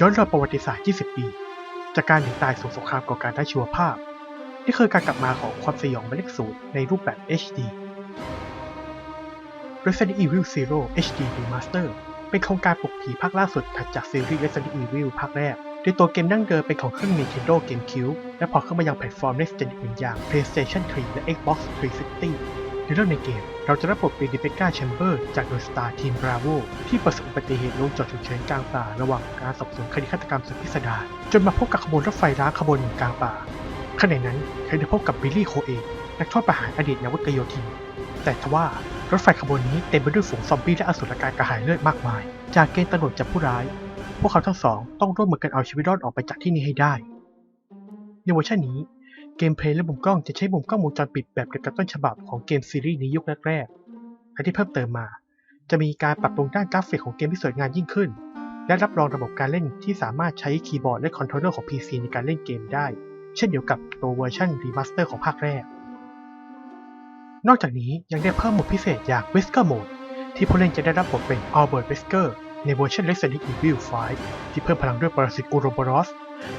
ย้อนรอยประวัติศาสตร์ 20 ปี จากการหนีตายสู่สงครามก่อการด้าชีวภาพ นี่คือการกลับมาของความสยองหมายเลขศูนย์ในรูปแบบ HD Resident Evil Zero HD Remaster เป็นโครงการปลุกผีภาคล่าสุดถัดจากซีรีส์ Resident Evil ภาคแรก โดยตัวเกมดั้งเดิมเป็นของเครื่อง Nintendo GameCube และพอเข้ามายังแพลตฟอร์ม Next Gen อื่นอย่าง PlayStation 3 และ Xbox 360 ในเรื่องในเกม เราจะรับบทเป็นดิเบก้าแชมเบอร์จากโดยสตาร์ทีมบราโวที่ประสบอุบัติเหตุลงจอดฉุกเฉินกลางป่าระหว่างการสอบสวนคดีฆาตกรรมสุดพิสดารจนมาพบกับขบวนรถไฟร้างขบวนหนึ่งกลางป่าขณะนั้นเธอได้พบกับบิลลี่โคเอนักโทษประหารอดีตนาวิกโยธิน แต่ทว่ารถไฟขบวนนี้เต็มไปด้วยฝูงซอมบี้และอสุรกายกระหายเลือดมากมาย จากเกณฑ์ตำรวจจับผู้ร้าย พวกเขาทั้งสองต้องร่วมมือกันเอาชีวิตรอดออกไปจากที่นี่ให้ได้ในเวอร์ชันนี้ เกมเพลย์และมุมกล้องจะใช้มุมกล้องวงจรปิดแบบเดียวกับต้นฉบับของเกมซีรีส์นี้ยุคแรกๆและที่เพิ่มเติมมา จะมีการปรับปรุงด้านกราฟิกของเกมที่สวยงามยิ่งขึ้น และรับรองระบบการเล่นที่สามารถใช้คีย์บอร์ดและคอนโทรลเลอร์ของ PC ในการเล่นเกมได้ เช่นเดียวกับตัวเวอร์ชันรีมาสเตอร์ของภาคแรก นอกจากนี้ยังได้เพิ่มโหมดพิเศษอย่าง Whisker Mode ที่ผู้เล่นจะได้รับบทเป็น Albert Wesker ในเวอร์ชัน Resident Evil 5 ที่เพิ่มพลังด้วยปรสิตอูโรบอรอส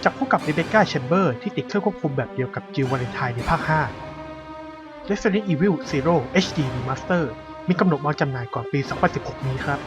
จากพบกับริเบก้าแชมเบอร์ที่ติดเครื่องควบคุมแบบเดียวกับจิลวาเลนไทน์ในภาค 5 Resident Evil Zero HD Remaster มีกำหนดวางจำหน่ายก่อนปี 2016 นี้ครับ